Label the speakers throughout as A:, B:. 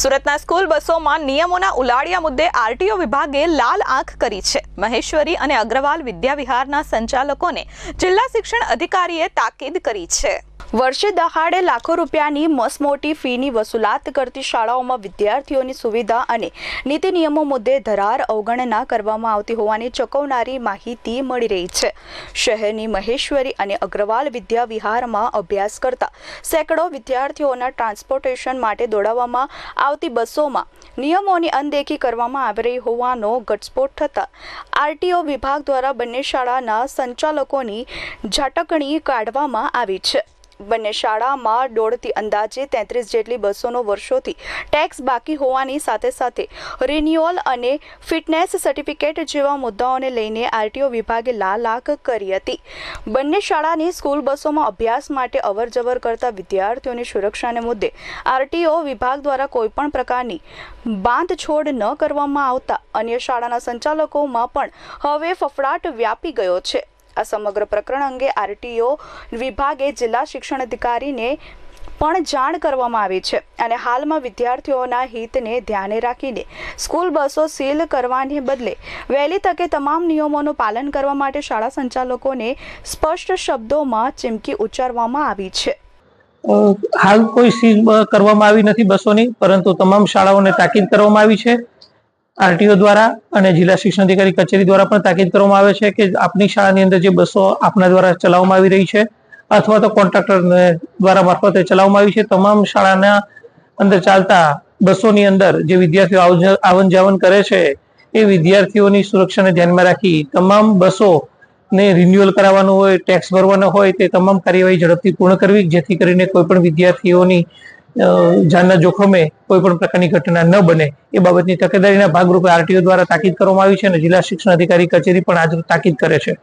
A: સુરતના સ્કૂલ બસોમાં નિયમોના ઉલાડિયા મુદ્દે આરટીઓ વિભાગે લાલ આંખ કરી છે. મહેશ્વરી અને અગ્રવાલ વિદ્યાવિહારના સંચાલકોને જિલ્લા શિક્ષણ અધિકારીએ તાકીદ કરી છે. વર્ષે દહાડે લાખો રૂપિયાની મસમોટી ફીની વસૂલાત કરતી શાળાઓમાં વિદ્યાર્થીઓની સુવિધા અને નીતિ નિયમો મુદ્દે ધરાર અવગણના કરવામાં આવતી હોવાની ચકવનારી માહિતી મળી રહી છે. શહેરની મહેશ્વરી અને અગ્રવાલ વિદ્યા વિહારમાં અભ્યાસ કરતા સેંકડો વિદ્યાર્થીઓના ટ્રાન્સપોર્ટેશન માટે દોડાવવામાં આવતી બસોમાં નિયમોની અનદેખી કરવામાં આવી રહી હોવાનો ઘટસ્ફોટ થતાં આરટીઓ વિભાગ દ્વારા બંને શાળાના સંચાલકોની ઝાટકણી કાઢવામાં આવી છે. બંને શાળામાં દોઢથી અંદાજે તેત્રીસ જેટલી બસોનો વર્ષોથી ટેક્સ બાકી હોવાની સાથે સાથે રિન્યુઅલ અને ફિટનેસ સર્ટિફિકેટ જેવા મુદ્દાઓને લઈને આરટીઓ વિભાગે લાલાક કરી હતી. બંને શાળાની સ્કૂલ બસોમાં અભ્યાસ માટે અવરજવર કરતા વિદ્યાર્થીઓની સુરક્ષાને મુદ્દે આરટીઓ વિભાગ દ્વારા કોઈપણ પ્રકારની બાંધછોડ ન કરવામાં આવતા અન્ય શાળાના સંચાલકોમાં પણ હવે ફફડાટ વ્યાપી ગયો છે. આ સમગ્ર પ્રકરણ અંગે આરટીઓ વિભાગે જિલ્લા શિક્ષણ અધિકારીને પણ જાણ કરવામાં આવી છે અને હાલમાં વિદ્યાર્થીઓના હિતને ધ્યાને રાખીને સ્કૂલ બસો સીલ કરવાને બદલે વહેલી તકે તમામ નિયમોનું પાલન કરવા માટે શાળા સંચાલકોને સ્પષ્ટ શબ્દોમાં ચીમકી ઉચ્ચારવામાં આવી છે.
B: હાલ કોઈ સીલ કરવામાં આવી નથી બસોની, પરંતુ તમામ શાળાઓને તાકીદ કરવામાં આવી છે. આરટીઓ દ્વારા અને જિલ્લા શિક્ષણ અધિકારી કચેરી દ્વારા પણ તાકીદ કરવામાં આવે છે કે આપની શાળાની અંદર જે બસો આપના દ્વારા ચલાવવામાં આવી રહી છે અથવા તો કોન્ટ્રાક્ટર દ્વારા મારફતે ચલાવવામાં આવી છે. તમામ શાળાના અંદર ચાલતા બસોની અંદર જે વિદ્યાર્થીઓ આવન જાવન કરે છે એ વિદ્યાર્થીઓની સુરક્ષાને ધ્યાનમાં રાખી તમામ બસો ને રિન્યુઅલ કરાવવાનું હોય, ટેક્સ ભરવાનો હોય તે તમામ કાર્યવાહી ઝડપથી પૂર્ણ કરવી, જેથી કરીને કોઈ પણ વિદ્યાર્થીઓની જાનના જોખમે કોઈ પણ પ્રકારની ઘટના ન બને. એ બાબતની તકેદારીના ભાગરૂપે આરટીઓ દ્વારા તાકીદ કરવામાં આવી છે અને જિલ્લા શિક્ષણ અધિકારી કચેરી પણ આજ તાકીદ કરે છે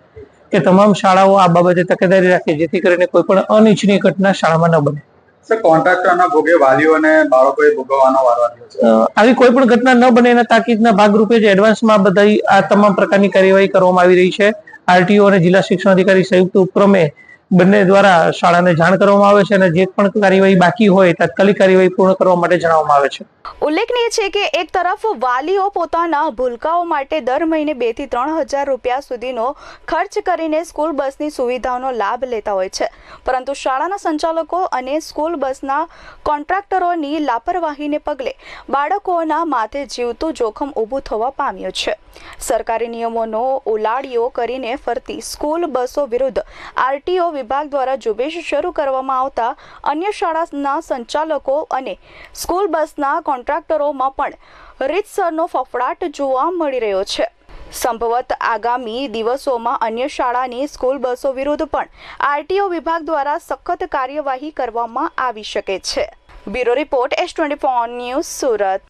B: કે તમામ શાળાઓ આ બાબતે તકેદારી રાખે જેથી કરીને કોઈ પણ અનિચ્છનીય ઘટના શાળામાં ન બને. આવી કોઈ પણ ઘટના ન બને એના તાકીદના ભાગરૂપે જ એડવાન્સમાં બધા આ તમામ પ્રકારની કાર્યવાહી કરવામાં આવી રહી છે. આરટીઓ અને જિલ્લા શિક્ષણ અધિકારી સંયુક્ત ઉપક્રમે બંને દ્વારા શાળાને જાણ કરવામાં આવે છે અને જે પણ કાર્યવાહી બાકી હોય, તાત્કાલિક કાર્યવાહી પૂર્ણ કરવા માટે જણાવવામાં આવે છે.
A: ઉલ્લેખનીય છે કે એક તરફ વાલીઓ પોતાના ભૂલકાઓ માટે દર મહિને બેથી ત્રણ હજાર રૂપિયા સુધીનો ખર્ચ કરીને સ્કૂલ બસની સુવિધાઓનો લાભ લેતા હોય છે. પરંતુ શાળાના સંચાલકો અને સ્કૂલ બસના કોન્ટ્રાક્ટરોની લાપરવાહીને પગલે બાળકોના માથે જીવતું જોખમ ઊભું થવા પામ્યું છે. સરકારી નિયમોનો ઉલાડિયો કરીને ફરતી સ્કૂલ બસો વિરુદ્ધ આરટીઓ વિભાગ દ્વારા ઝુંબેશ શરૂ કરવામાં આવતા અન્ય શાળાના સંચાલકો અને સ્કૂલ બસના કોન્ટ્રાક્ટરોમાં પણ રીતસરનો ફફડાટ જોવા મળી રહ્યો છે. સંભવત આગામી દિવસોમાં અન્ય શાળાની સ્કૂલ બસો વિરુદ્ધ પણ આરટીઓ વિભાગ દ્વારા સખત કાર્યવાહી કરવામાં આવી શકે છે. Bureau report S twenty news Surat.